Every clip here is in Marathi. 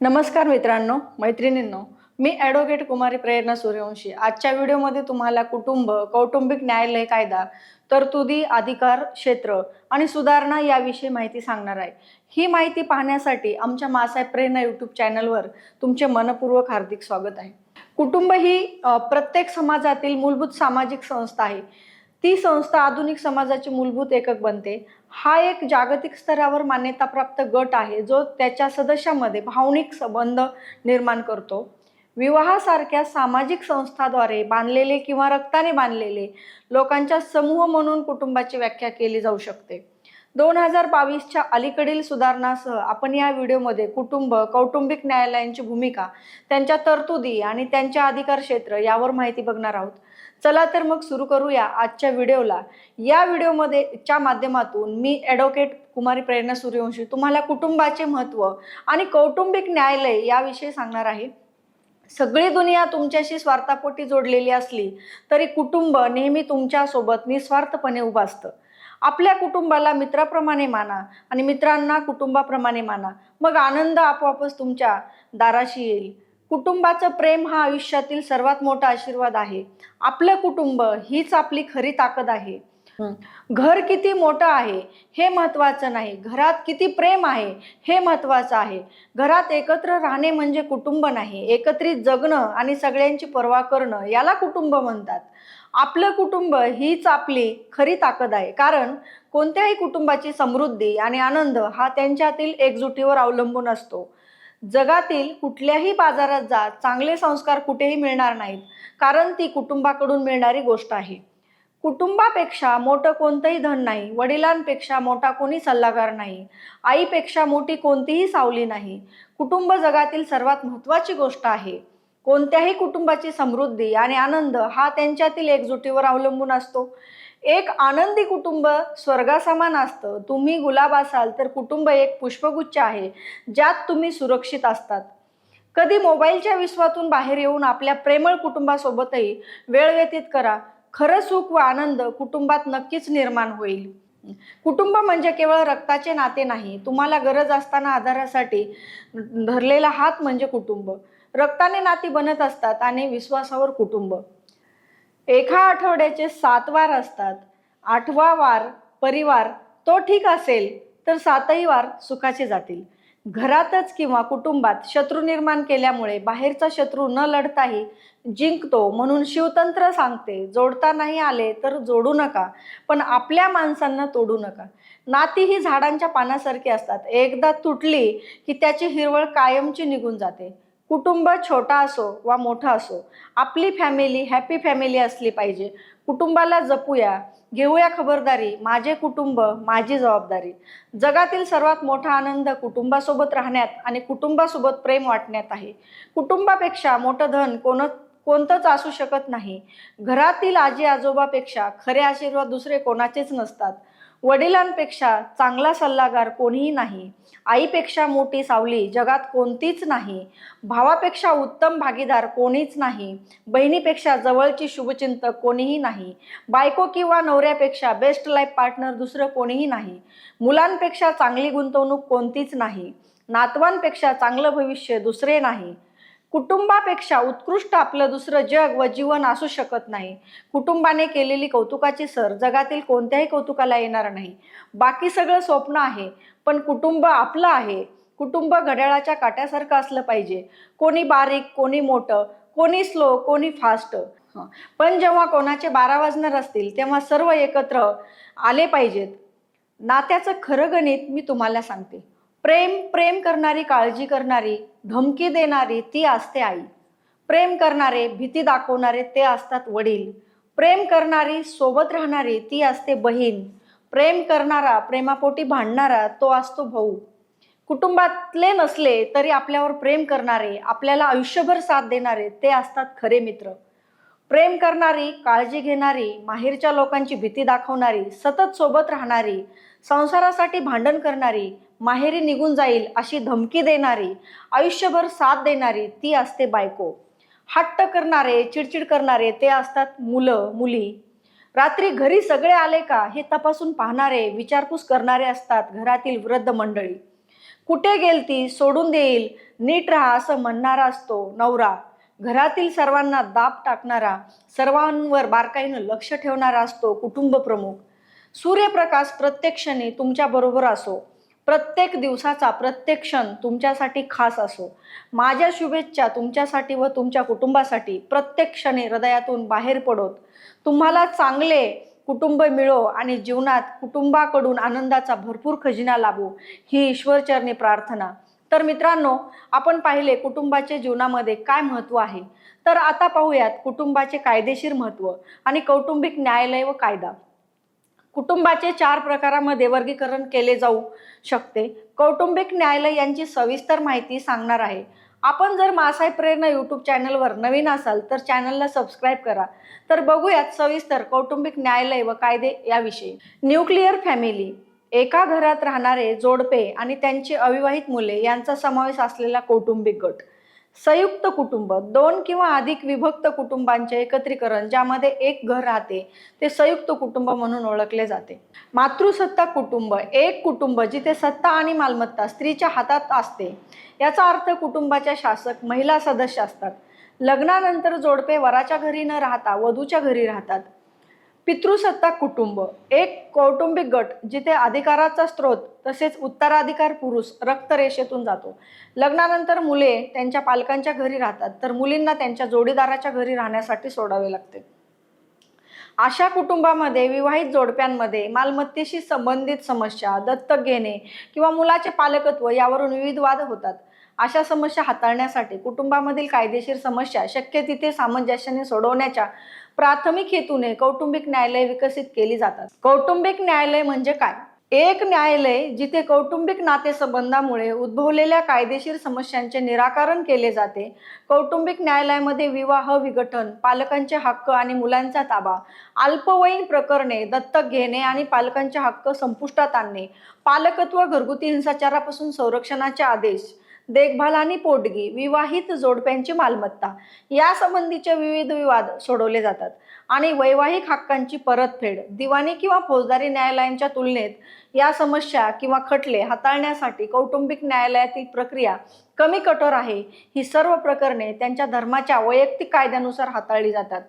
नमस्कार मित्रांनो मैत्रिणींनो. मी ॲडव्होकेट कुमारी प्रेरणा सूर्यवंशी. आजच्या व्हिडिओमध्ये तुम्हाला कुटुंब कौटुंबिक न्यायालय कायदा तरतुदी अधिकार क्षेत्र आणि सुधारणा याविषयी माहिती सांगणार आहे. ही माहिती पाहण्यासाठी आमच्या मासाहेब प्रेरणा यूट्यूब चॅनलवर तुमचे मनपूर्वक हार्दिक स्वागत आहे. कुटुंब ही प्रत्येक समाजातील मूलभूत सामाजिक संस्था आहे. ती संस्था आधुनिक समाजाचे मूलभूत एकक बनते. हा एक जागतिक स्तरावर मान्यताप्राप्त गट आहे जो त्याच्या सदस्यामध्ये भावनिक संबंध निर्माण करतो. विवाहासारख्या सामाजिक संस्थाद्वारे बांधलेले किंवा रक्ताने बांधलेले लोकांच्या समूह म्हणून कुटुंबाची व्याख्या केली जाऊ शकते. दोन हजार बावीसच्या अलीकडील सुधारणासह आपण या व्हिडिओमध्ये कुटुंब कौटुंबिक न्यायालयांची भूमिका त्यांच्या तरतुदी आणि त्यांच्या अधिकार क्षेत्र यावर माहिती बघणार आहोत. चला तर मग सुरू करूया आजच्या व्हिडिओला. या व्हिडिओमध्ये च्या माध्यमातून मी ॲडव्होकेट कुमारी प्रेरणा सूर्यवंशी तुम्हाला कुटुंबाचे महत्त्व आणि कौटुंबिक न्यायालय याविषयी सांगणार आहे. सगळी दुनिया तुमच्याशी स्वार्थापोटी जोडलेली असली तरी कुटुंब नेहमी तुमच्यासोबत निस्वार्थपणे उभं असतं. आपल्या कुटुंबाला मित्राप्रमाणे माना आणि मित्रांना कुटुंबाप्रमाणे माना. मग आनंद आपोआपच तुमच्या दाराशी येईल. कुटुंबाचं प्रेम हा आयुष्यातील सर्वात मोठा आशीर्वाद आहे. आपलं कुटुंब हीच आपली खरी ताकद आहे. घर किती मोठं आहे हे महत्त्वाचं नाही. घरात किती प्रेम आहे हे महत्त्वाचं आहे. घरात एकत्र राहणे म्हणजे कुटुंब नाही. एकत्रित जगणं आणि सगळ्यांची पर्वा करणं याला कुटुंब म्हणतात. आपलं कुटुंब हीच आपली खरी ताकद आहे. कारण कोणत्याही कुटुंबाची समृद्धी आणि आनंद हा त्यांच्यातील एकजुटीवर अवलंबून असतो. जगातील कुठल्याही बाजारात जा चांगले संस्कार कुठेही मिळणार नाहीत कारण ती कुटुंबाकडून मिळणारी गोष्ट आहे. कुटुंबापेक्षा मोठं कोणतंही धन नाही वडिलांपेक्षा मोठा कोणी सल्लागार नाही आईपेक्षा मोठी कोणतीही सावली नाही. कुटुंब जगातील सर्वात महत्त्वाची गोष्ट आहे. कोणत्याही कुटुंबाची समृद्धी आणि आनंद हा त्यांच्यातील एकजुटीवर अवलंबून असतो. एक आनंदी कुटुंब स्वर्गासमान असतं. तुम्ही गुलाब असाल तर कुटुंब एक पुष्पगुच्छ आहे ज्यात तुम्ही सुरक्षित असतात. कधी मोबाईलच्या विश्वातून बाहेर येऊन आपल्या प्रेमळ कुटुंबासोबतही वेळ व्यतीत करा. खरं सुख व आनंद कुटुंबात नक्कीच निर्माण होईल. कुटुंब म्हणजे केवळ रक्ताचे नाते नाही तुम्हाला गरज असताना आधारासाठी धरलेला हात म्हणजे कुटुंब. रक्ताने नाती बनत असतात आणि विश्वासावर कुटुंब. एका आठवड्याचे सात वार असतात. आठवा वार परिवार तो ठीक असेल तर सातही वार सुखाचे जातील. घरातच किंवा कुटुंबात शत्रू निर्माण केल्यामुळे बाहेरचा शत्रू न लढताही जिंकतो म्हणून शिवतंत्र सांगते जोडता नाही आले तर जोडू नका पण आपल्या माणसांना तोडू नका. नाती ही झाडांच्या पानासारखी असतात. एकदा तुटली की त्याची हिरवळ कायमची निघून जाते. कुटुंब छोटा असो वा मोठा असो आपली फॅमिली हॅपी फॅमिली असली पाहिजे. कुटुंबाला जपूया घेऊया खबरदारी माझे कुटुंब माझी जबाबदारी. जगातील सर्वात मोठा आनंद कुटुंबासोबत राहण्यात आणि कुटुंबासोबत प्रेम वाटण्यात आहे. कुटुंबापेक्षा मोठं धन कोण कोणतंच असू शकत नाही. घरातील आजी आजोबापेक्षा खरे आशीर्वाद दुसरे कोणाचेच नसतात. वडिलांपेक्षा चांगला सल्लागार कोणीही नाही. आईपेक्षा मोठी सावली जगात कोणतीच नाही. भावापेक्षा उत्तम भागीदार कोणीच नाही. बहिणीपेक्षा जवळची शुभचिंतक कोणीही नाही. बायको किंवा नवऱ्यापेक्षा बेस्ट लाईफ पार्टनर दुसरं कोणीही नाही. मुलांपेक्षा चांगली गुंतवणूक कोणतीच नाही. नातवांपेक्षा चांगलं भविष्य दुसरे नाही. कुटुंबापेक्षा उत्कृष्ट आपलं दुसरं जग व जीवन असू शकत नाही. कुटुंबाने केलेली कौतुकाची सर जगातील कोणत्याही कौतुकाला येणार नाही. बाकी सगळं स्वप्न आहे पण कुटुंब आपलं आहे. कुटुंब घड्याळाच्या काट्यासारखं असलं पाहिजे. कोणी बारीक कोणी मोठं कोणी स्लो कोणी फास्ट. पण जेव्हा कोणाचे बारा वाजणार असतील तेव्हा सर्व एकत्र आले पाहिजेत. नात्याचं खरं गणित मी तुम्हाला सांगते. प्रेम प्रेम करणारी काळजी करणारी धमकी देणारी ती असते आई. प्रेम करणारे भीती दाखवणारे ते असतात वडील. प्रेम करणारी सोबत राहणारी ती असते बहीण. प्रेम करणारा प्रेमापोटी भांडणारा तो असतो भाऊ. कुटुंबातले नसले तरी आपल्यावर प्रेम करणारे आपल्याला आयुष्यभर साथ देणारे ते असतात खरे मित्र. प्रेम करणारी काळजी घेणारी माहेरच्या लोकांची भीती दाखवणारी सतत सोबत राहणारी संसारासाठी भांडण करणारी माहेरी निघून जाईल अशी धमकी देणारी आयुष्यभर साथ देणारी ती असते बायको. हट्ट करणारे चिडचिड करणारे ते असतात मुलं मुली. रात्री घरी सगळे आले का हे तपासून पाहणारे विचारपूस करणारे असतात घरातील वृद्ध मंडळी. कुठे गेल ती? सोडून देईल. नीट राहा असं म्हणणारा असतो नवरा. घरातील सर्वांना दाब टाकणारा सर्वांवर बारकाईनं लक्ष ठेवणारा असतो कुटुंब प्रमुख. सूर्यप्रकाश प्रत्येक तुमच्याबरोबर तुमच्या बरोबर असो. प्रत्येक दिवसाचा प्रत्येक क्षण तुमच्यासाठी खास असो. माझ्या शुभेच्छा तुमच्यासाठी व तुमच्या कुटुंबासाठी प्रत्येक क्षणी हृदयातून बाहेर पडोत. तुम्हाला चांगले कुटुंब मिळो आणि जीवनात कुटुंबाकडून आनंदाचा भरपूर खजिना लाभो ही ईश्वरचरणी प्रार्थना. तर मित्रांनो आपण पाहिले कुटुंबाचे जीवनामध्ये काय महत्त्व आहे. तर आता पाहूयात कुटुंबाचे कायदेशीर महत्त्व आणि कौटुंबिक न्यायालय व कायदा. कुटुंबाचे चार प्रकारामध्ये वर्गीकरण केले जाऊ शकते. कौटुंबिक न्यायालय यांची सविस्तर माहिती सांगणार आहे. आपण जर मासाई प्रेरणा यूट्यूब चॅनलवर नवीन असाल तर चॅनलला सबस्क्राईब करा. तर बघूयात सविस्तर कौटुंबिक न्यायालय व कायदे याविषयी. न्यूक्लिअर फॅमिली एका घरात राहणारे जोडपे आणि त्यांची अविवाहित मुले यांचा समावेश असलेला कौटुंबिक गट. संयुक्त कुटुंब दोन किंवा अधिक विभक्त कुटुंबांचे एकत्रीकरण ज्यामध्ये एक घर राहते ते संयुक्त कुटुंब म्हणून ओळखले जाते. मातृसत्ता कुटुंब एक कुटुंब जिथे सत्ता आणि मालमत्ता स्त्रीच्या हातात असते. याचा अर्थ कुटुंबाच्या शासक महिला सदस्य असतात. लग्नानंतर जोडपे वराच्या घरी न राहता वधूच्या घरी राहतात. पितृसत्ताक कुटुंब. एक कौटुंबिक गट जिथे अधिकाराचा स्रोत तसेच उत्तराधिकार पुरुष रक्तरेषेतून जातो. लग्नानंतर मुले त्यांच्या पालकांच्या घरी राहतात तर मुलींना त्यांच्या जोडीदाराच्या घरी राहण्यासाठी सोडावे लागते. अशा कुटुंबामध्ये विवाहित जोडप्यांमध्ये मालमत्तेशी संबंधित समस्या दत्तक घेणे किंवा मुलाचे पालकत्व यावरून विविध वाद होतात. अशा समस्या हाताळण्यासाठी कुटुंबामधील कायदेशीर समस्या शक्य तिथे सामंजस्याने सोडवण्याच्या प्राथमिक हेतूने कौटुंबिक न्यायालय विकसित केली जातात. कौटुंबिक न्यायालय म्हणजे काय? एक न्यायालय जिथे कौटुंबिक नातेसंबंधामुळे उद्भवलेल्या कायदेशीर समस्यांचे निराकरण केले जाते कौटुंबिक न्यायालयामध्ये विवाह विघटन पालकांचे हक्क आणि मुलांचा ताबा अल्पवयीन प्रकरणे दत्तक घेणे आणि पालकांचे हक्क संपुष्टात आणणे पालकत्व घरगुती हिंसाचारापासून संरक्षणाचे आदेश देखभाल आणि पोटगी विवाहित जोडप्यांची मालमत्ता यासंबंधीचे विविध विवाद सोडवले जातात. आणि वैवाहिक हक्कांची परतफेड दिवाणी किंवा फौजदारी न्यायालयांच्या तुलनेत या समस्या किंवा खटले हाताळण्यासाठी कौटुंबिक न्यायालयातील प्रक्रिया कमी कठोर आहे. ही सर्व प्रकरणे त्यांच्या धर्माच्या वैयक्तिक कायद्यानुसार हाताळली जातात.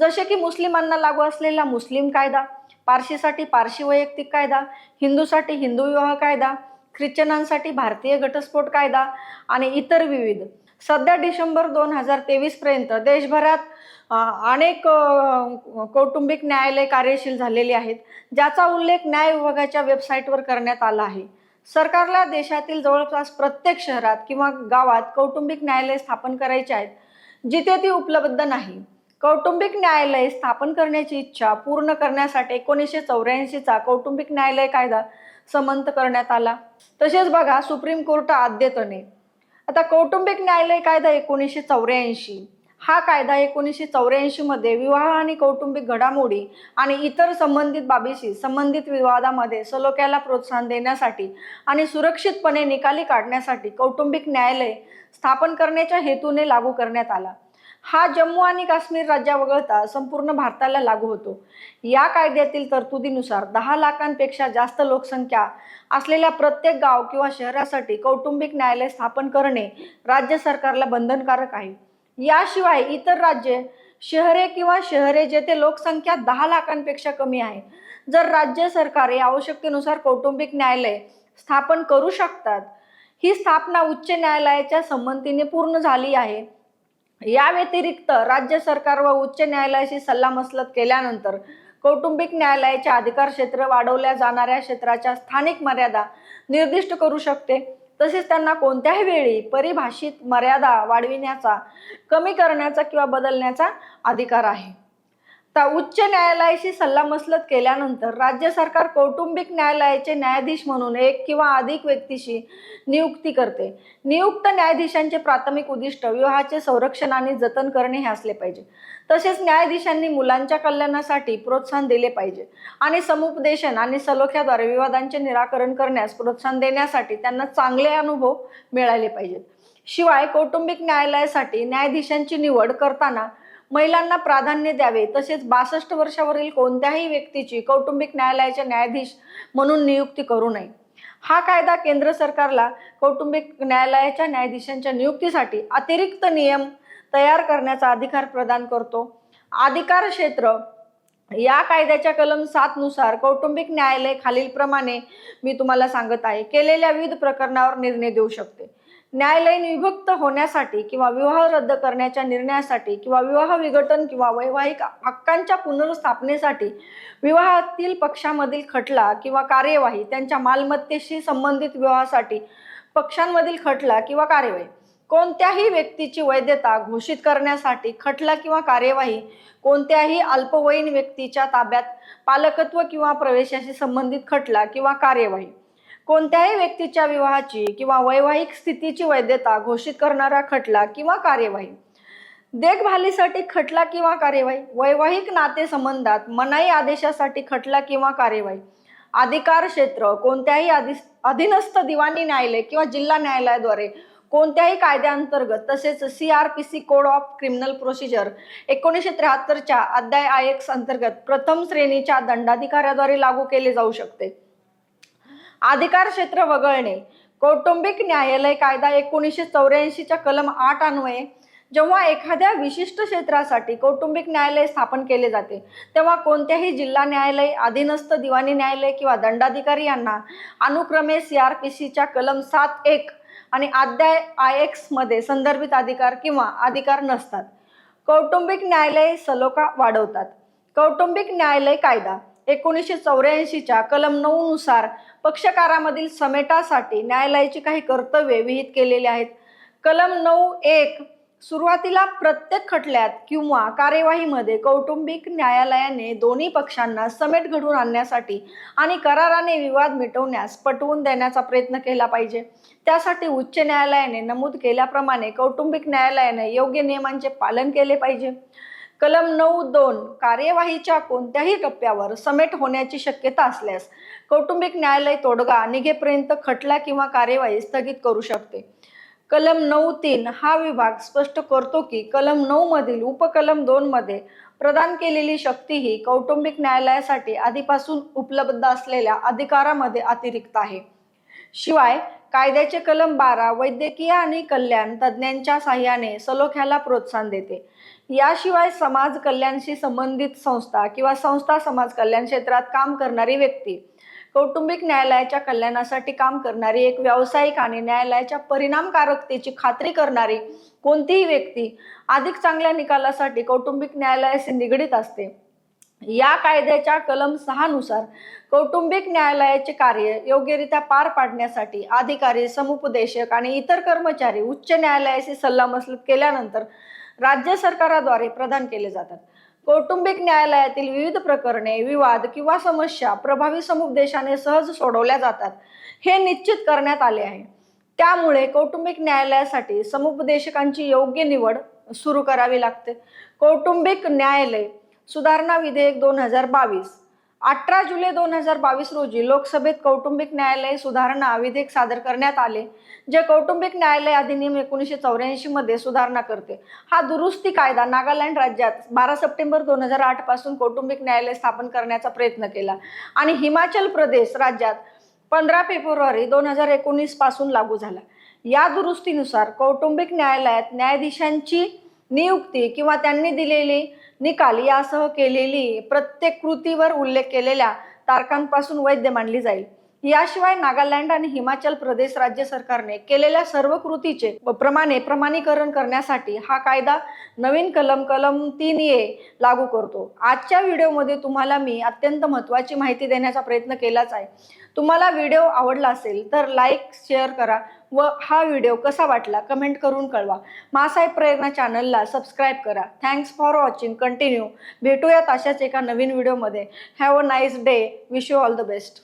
जसे की मुस्लिमांना लागू असलेला मुस्लिम कायदा पारशीसाठी पारशी वैयक्तिक कायदा हिंदूसाठी हिंदू विवाह कायदा ख्रिश्चनांसाठी भारतीय घटस्फोट कायदा आणि इतर विविध. सध्या डिसेंबर दोन हजार तेवीसपर्यंत देशभरात अनेक कौटुंबिक न्यायालय कार्यशील झालेली आहेत ज्याचा उल्लेख न्याय विभागाच्या वेबसाईटवर करण्यात आला आहे. सरकारला देशातील जवळपास प्रत्येक शहरात किंवा गावात कौटुंबिक न्यायालय स्थापन करायचे आहेत जिथे ती उपलब्ध नाही. कौटुंबिक न्यायालय स्थापन करण्याची इच्छा पूर्ण करण्यासाठी एकोणीसशे चौऱ्याऐंशीचा कौटुंबिक न्यायालय कायदा समंत करण्यात आला. तसेच बघा सुप्रीम कोर्ट अद्यतने आता कौटुंबिक न्यायालय कायदा एकोणीसशे चौऱ्याऐंशी. हा कायदा एकोणीसशे चौऱ्याऐंशीमध्ये विवाह आणि कौटुंबिक घडामोडी आणि इतर संबंधित बाबीशी संबंधित विवादामध्ये सलोख्याला प्रोत्साहन देण्यासाठी आणि सुरक्षितपणे निकाली काढण्यासाठी कौटुंबिक न्यायालय स्थापन करण्याच्या हेतूने लागू करण्यात आला. हा जम्मू आणि काश्मीर राज्या वगळता संपूर्ण भारताला लागू होतो. या कायद्यातील तरतुदीनुसार दहा लाखांपेक्षा जास्त लोकसंख्या असलेल्या प्रत्येक गाव किंवा शहरासाठी कौटुंबिक न्यायालय स्थापन करणे राज्य सरकारला बंधनकारक आहे. याशिवाय इतर राज्ये शहरे किंवा शहरे जेथे लोकसंख्या दहा लाखांपेक्षा कमी आहे जर राज्य सरकारे आवश्यकतेनुसार कौटुंबिक न्यायालय स्थापन करू शकतात ही स्थापना उच्च न्यायालयाच्या संमतीने पूर्ण झाली आहे. या व्यतिरिक्त राज्य सरकार व उच्च न्यायालयाशी सल्लामसलत केल्यानंतर कौटुंबिक न्यायालयाचे अधिकार क्षेत्र वाढवल्या जाणाऱ्या क्षेत्राच्या स्थानिक मर्यादा निर्दिष्ट करू शकते. तसेच त्यांना कोणत्याही वेळी परिभाषित मर्यादा वाढविण्याचा कमी करण्याचा किंवा बदलण्याचा अधिकार आहे. तर उच्च न्यायालयाशी सल्लामसलत केल्यानंतर राज्य सरकार कौटुंबिक न्यायालयाचे न्यायाधीश म्हणून एक किंवा अधिक व्यक्तीशी नियुक्ती करते. नियुक्त न्यायाधीशांचे प्राथमिक उद्दिष्ट विवाहाचे संरक्षण आणि जतन करणे हे असले पाहिजे. तसेच न्यायाधीशांनी मुलांच्या कल्याणासाठी प्रोत्साहन दिले पाहिजे आणि समुपदेशन आणि सलोख्याद्वारे विवादांचे निराकरण करण्यास प्रोत्साहन देण्यासाठी त्यांना चांगले अनुभव मिळाले पाहिजेत. शिवाय कौटुंबिक न्यायालयासाठी न्यायाधीशांची निवड करताना महिलांना प्राधान्य द्यावे. तसेच बासष्ट वर्षावरील कोणत्याही व्यक्तीची कौटुंबिक न्यायालयाचे न्यायाधीश म्हणून नियुक्ती करू नये. हा कायदा केंद्र सरकारला कौटुंबिक न्यायालयाच्या न्यायाधीशांच्या नियुक्तीसाठी अतिरिक्त नियम तयार करण्याचा अधिकार प्रदान करतो. अधिकार क्षेत्र या कायद्याच्या कलम सात नुसार कौटुंबिक न्यायालय खालीलप्रमाणे मी तुम्हाला सांगत आहे. केलेल्या विविध प्रकरणावर निर्णय देऊ शकते. न्यायालयीन विभक्त होण्यासाठी किंवा विवाह रद्द करण्याच्या निर्णयासाठी किंवा विवाह विघटन किंवा वैवाहिक हक्कांच्या पुनर्स्थापनेसाठी विवाहातील पक्षामधील खटला किंवा कार्यवाही त्यांच्या मालमत्तेशी संबंधित विवाहासाठी पक्षांमधील खटला किंवा कार्यवाही कोणत्याही व्यक्तीची वैधता घोषित करण्यासाठी खटला किंवा कार्यवाही कोणत्याही अल्पवयीन व्यक्तीच्या ताब्यात पालकत्व किंवा प्रवेशाशी संबंधित खटला किंवा कार्यवाही. कोणत्याही व्यक्तीच्या विवाहाची किंवा वैवाहिक स्थितीची वैधता घोषित करणारा खटला किंवा कार्यवाही. देखभालीसाठी खटला किंवा कार्यवाही. वैवाहिक नातेसंबंधात मनाई आदेशासाठी खटला किंवा कार्यवाही. अधिकार क्षेत्र कोणत्याही अधीनस्थ दिवाणी न्यायालय किंवा जिल्हा न्यायालयाद्वारे कोणत्याही कायद्याअंतर्गत तसेच C R P C code of criminal procedure एकोणीसशे त्र्याहत्तरच्या अध्याय आय एक्स अंतर्गत प्रथम श्रेणीच्या दंडाधिकाऱ्याद्वारे लागू केले जाऊ शकते. अधिकार क्षेत्र वगळणे. कौटुंबिक न्यायालय कायदा एकोणीसशे चौऱ्याऐंशीच्या कलम आठ अन्वये जेव्हा एखाद्या विशिष्ट क्षेत्रासाठी कौटुंबिक न्यायालय स्थापन केले जाते तेव्हा कोणत्याही जिल्हा न्यायालय अधीनस्थ दिवाणी न्यायालय किंवा दंडाधिकारी यांना अनुक्रमे सी आर पी सीच्या कलम सात एक आणि अध्याय आय एक्समध्ये संदर्भित अधिकार किंवा अधिकार नसतात. कौटुंबिक न्यायालय सलोखा वाढवतात. कौटुंबिक न्यायालय कायदा एकोणीसशे चौऱ्याऐंशीच्या कलम नऊ नुसार पक्षकारामधील समेटासाठी न्यायालयाची काही कर्तव्ये विहित केलेली आहेत. कलम नऊ एक सुरुवातीला प्रत्येक खटल्यात किंवा कार्यवाहीमध्ये कौटुंबिक न्यायालयाने दोन्ही पक्षांना समेट घडवून आणण्यासाठी आणि कराराने विवाद मिटवण्यास पटवून देण्याचा प्रयत्न केला पाहिजे. त्यासाठी उच्च न्यायालयाने नमूद केल्याप्रमाणे कौटुंबिक न्यायालयाने योग्य नियमांचे पालन केले पाहिजे. कलम नऊ दोन कार्यवाहीच्या कोणत्याही टप्प्यावर समेट होण्याची शक्यता असल्यास कौटुंबिक न्यायालय तोडगा निघेपर्यंत खटला किंवा कार्यवाही स्थगित करू शकते. कलम नऊ तीन हा विभाग स्पष्ट करतो की कलम नऊ मधील उपकलम दोन मध्ये प्रदान केलेली शक्ती ही कौटुंबिक न्यायालयासाठी आधीपासून उपलब्ध असलेल्या अधिकारामध्ये अतिरिक्त आहे. शिवाय कायद्याचे कलम बारा वैद्यकीय आणि कल्याण तज्ज्ञांच्या साह्याने सलोख्याला प्रोत्साहन देते. याशिवाय समाज कल्याणशी संबंधित संस्था किंवा संस्था समाज कल्याण क्षेत्रात काम करणारी व्यक्ती कौटुंबिक न्यायालयाच्या कल्याणासाठी काम करणारी एक व्यावसायिक आणि न्यायालयाच्या परिणामकारकतेची खात्री करणारी कोणतीही व्यक्ती अधिक चांगल्या निकालासाठी कौटुंबिक न्यायालयाशी निगडीत असते. या कायद्याच्या कलम सहा नुसार कौटुंबिक न्यायालयाचे कार्य योग्यरित्या पार पाडण्यासाठी अधिकारी समुपदेशक आणि इतर कर्मचारी उच्च न्यायालयाशी सल्लामसलत केल्यानंतर राज्य सरकाराद्वारे प्रदान केले जातात. कौटुंबिक न्यायालयातील विविध प्रकरणे विवाद किंवा समस्या प्रभावी समुपदेशाने सहज सोडवल्या जातात हे निश्चित करण्यात आले आहे. त्यामुळे कौटुंबिक न्यायालयासाठी समुपदेशकांची योग्य निवड सुरू करावी लागते. कौटुंबिक न्यायालय सुधारणा विधेयक दोन हजार बावीस अठरा जुलै दोन हजार बावीस रोजी लोकसभेत कौटुंबिक न्यायालय सुधारणा विधेयक सादर करण्यात आले जे कौटुंबिक न्यायालय अधिनियम एकोणीसशे चौऱ्याऐंशी मध्ये सुधारणा करते. हा दुरुस्ती कायदा नागालँड राज्यात बारा सप्टेंबर दोन हजार आठपासून कौटुंबिक न्यायालय स्थापन करण्याचा प्रयत्न केला आणि हिमाचल प्रदेश राज्यात पंधरा फेब्रुवारी दोन हजार एकोणीसपासून लागू झाला. या दुरुस्तीनुसार कौटुंबिक न्यायालयात न्यायाधीशांची नियुक्ती किंवा त्यांनी दिलेली निकाल यासह केलेली प्रत्येक कृतीवर उल्लेख केलेल्या तारखांपासून वैध मानली जाईल. याशिवाय नागालँड आणि हिमाचल प्रदेश राज्य सरकारने केलेल्या सर्व कृतीचे व प्रमाणे प्रमाणीकरण करण्यासाठी हा कायदा नवीन कलम कलम तीन ए लागू करतो. आजच्या व्हिडिओमध्ये तुम्हाला मी अत्यंत महत्त्वाची माहिती देण्याचा प्रयत्न केलाच आहे. तुम्हाला व्हिडिओ आवडला असेल तर लाईक शेअर करा व हा व्हिडिओ कसा वाटला कमेंट करून कळवा. मासाहेब प्रेरणा चॅनलला सबस्क्राईब करा. Thanks for watching. कंटिन्यू. भेटूयात अशाच एका नवीन व्हिडिओमध्ये. Have a nice day. Wish you all the best.